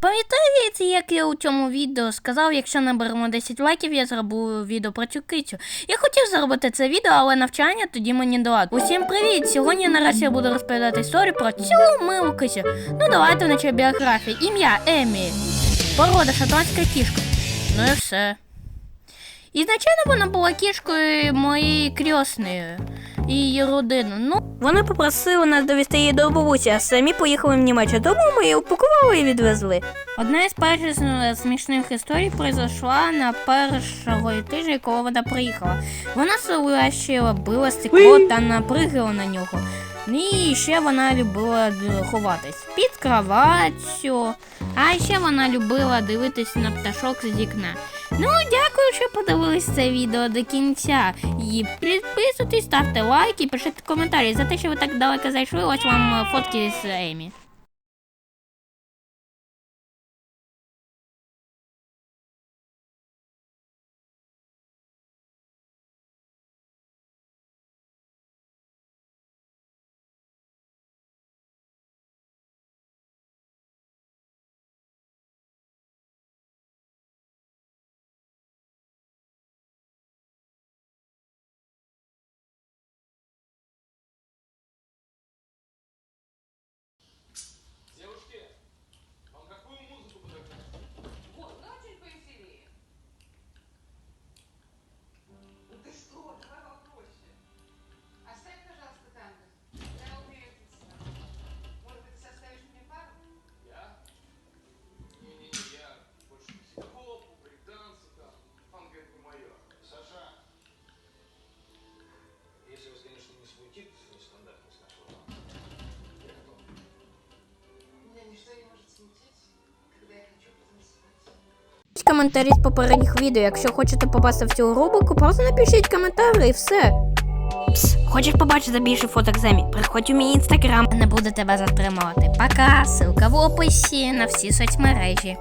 Пам'ятаєте, як я у цьому відео сказав, якщо наберемо 10 лайків, я зроблю відео про цю кицю. Я хотів зробити це відео, але навчання тоді мені дала. Усім привіт! Сьогодні наразі я буду розповідати історію про цю милу кицю. Ну давайте наче біографії. Ім'я Емі. Порода шотландська кішка. Ну і все. Ізначально вона була кішкою моєї крісної і її родини. Ну, вони попросили нас довести її до бабусі, а самі поїхали в Німеччину, тому ми її упакували і відвезли. Одна із перших е, смішних історій произошла на першого тижня, коли вона приїхала. Вона силащила, била стекло та напригала на нього. І ще вона любила ховатись під кроваттю. А ще вона любила дивитись на пташок з вікна. Ну, дякую, що подивились це відео до кінця. І підписуйтесь, ставте лайки, пишіть коментарі за те, що ви так далеко зайшли. Ось вам фотки з Емі. Коментарі з попередніх відео. Якщо хочете попасти в цю рубрику, просто напишіть коментар і все. Пс, хочеш побачити більше фоток Земі? Приходь у мій інстаграм. Не буду тебе затримувати. Пока, ссылка в описі на всі соцмережі.